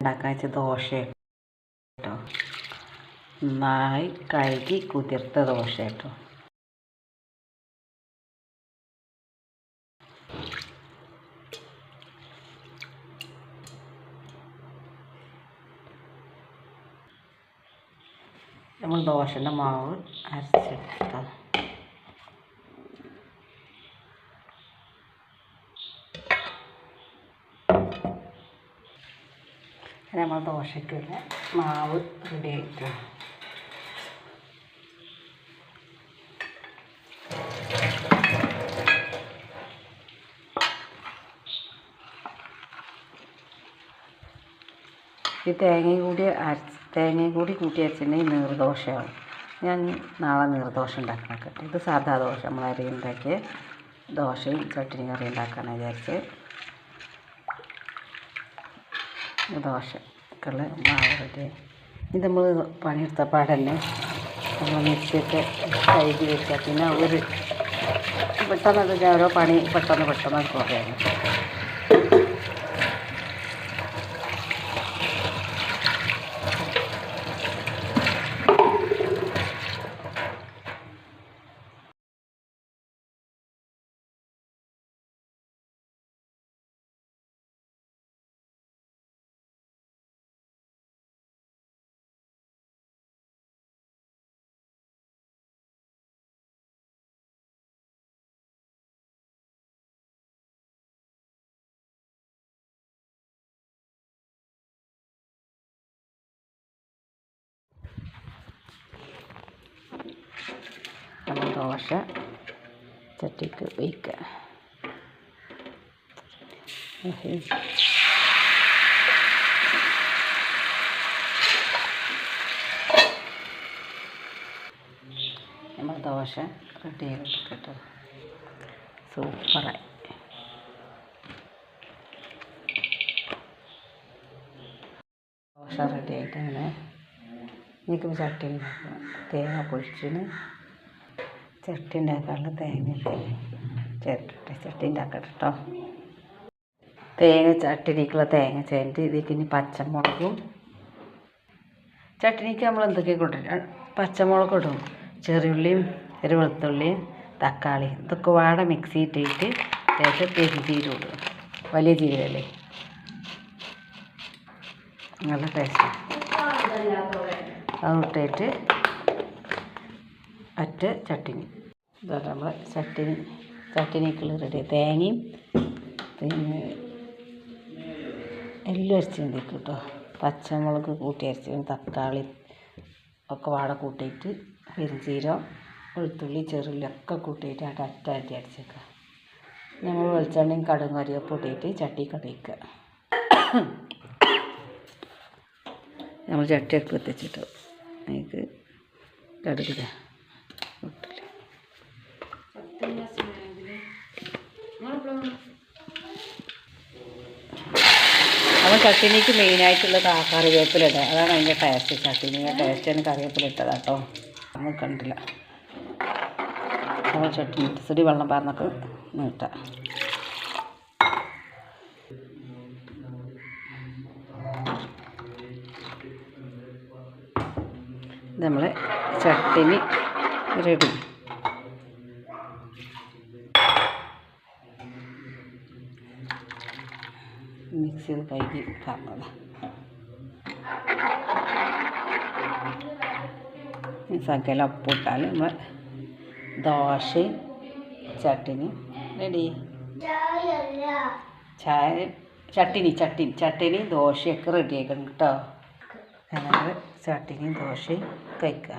ഉണ്ടാക്കാൻ വെച്ച ദോശ കേട്ടോ. നന്നായി കഴുകി കുതിർത്ത ദോശ കേട്ടോ. നമ്മൾ ദോശന്റെ മാവ് അരച്ചെടുത്തോ നമ്മൾ ദോശയ്ക്കുള്ള മാവ് റെഡി ആയിട്ടു ഈ തേങ്ങയും കൂടി അരച്ച് തേങ്ങയും കൂടി കൂട്ടി അരച്ചിട്ടുണ്ടെങ്കിൽ നീർദോശയാവും ഞാൻ നാളെ നീർദോശ ഉണ്ടാക്കണൊക്കെ. ഇത് സാധാ ദോശ. നമ്മൾ അരി ദോശയും ചട്ടിനി കറി ഉണ്ടാക്കാനാണ് വിചാരിച്ച് ദോശക്കുള്ള മാവ് റെഡി ഇത് നമ്മൾ പണിയെടുത്ത പാടന്നെ നമ്മൾ മിക്സിയൊക്കെ കഴുകി വെച്ചാൽ പിന്നെ ഒരു പെട്ടെന്ന് ഓരോ പണി പെട്ടെന്ന് പെട്ടെന്ന് കുറയാണ് നമ്മൾ ദോശ ചട്ടിക്ക് വയ്ക്കുക നമ്മൾ ദോശ റെഡി ചെയ്തെടുക്കട്ടോ സൂപ്പറായി. ദോശ റെഡി ആയിട്ടാണ്. എനിക്ക് ചട്ടി തേങ്ങ പൊളിച്ചിന് ചട്ടി ഉണ്ടാക്കാനുള്ള തേങ്ങ ചേർത്തിട്ട് ചട്ടി ഉണ്ടാക്കട്ടെ കേട്ടോ തേങ്ങ ചട്ടിനിക്കുള്ള തേങ്ങ ചേർത്ത് ഇതിലേക്ക് ഇനി പച്ചമുളകും ചട്ടിനിക്ക് നമ്മൾ എന്തൊക്കെ കൊണ്ടുവരും പച്ചമുളക് ഇടും. ചെറിയുള്ളിയും ഒരു വെളുത്തുള്ളിയും തക്കാളി ഇതൊക്കെ വാട മിക്സി ഇട്ടിട്ട് ശേഷം ചീര ഇടും. വലിയ ജീരകല്ലേ? നല്ല ടേസ്റ്റ് അത് ഇട്ടിട്ട് അറ്റ ചട്ടിനി. ഇതാ നമ്മൾ ചട്ടിനി ചട്ടിനിക്കുള്ള റെഡി. തേങ്ങയും പിന്നെ എല്ലാം അരച്ചിട്ടുണ്ട് കേട്ടോ. പച്ചമുളക് കൂട്ടി അരച്ചു തക്കാളി ഒക്കെ വാട കൂട്ടിയിട്ട് പെരുംജീരം വെളുത്തുള്ളി ചെറുള്ളി ഒക്കെ കൂട്ടിയിട്ട് അവിടെ അറ്റാറ്റി അരച്ചേക്കുക നമ്മൾ വെളിച്ചെണ്ണയും കടും കറിയൊക്കെ കൂട്ടിയിട്ട് ചട്ടി കടയിക്കുക നമ്മൾ ചട്ടി അടുപ്പ് എത്തിച്ചിട്ട് അതിക്ക് കടുക് അപ്പോൾ ചട്ടിനിക്ക് മെയിനായിട്ടുള്ളത് ആ കറിവേപ്പില അതാണ് അതിന്റെ ടേസ്റ്റ് ചട്ടിനിയുടെ ടേസ്റ്റ് കറിവേപ്പില ഇട്ടത് കേട്ടോ. നമ്മൾ കണ്ടില്ല. അവൻ ചട്ടിനി ഇത്തിരി വെള്ളം പാർന്നൊക്കെ നീട്ടാം നമ്മൾ ചട്ടിനി റെഡി മിക്സിയിൽ കഴുകി പറഞ്ഞത് സകല ഉപ്പിട്ടാൽ നമ്മൾ ദോശ ചട്ടിനി റെഡി ചായ ചട്ടിനി ചട്ടിനി ചട്ടിനി ദോശയൊക്കെ റെഡിയാക്കണം കേട്ടോ ഞങ്ങൾ ചട്ടിനി ദോശയും കഴിക്കുക.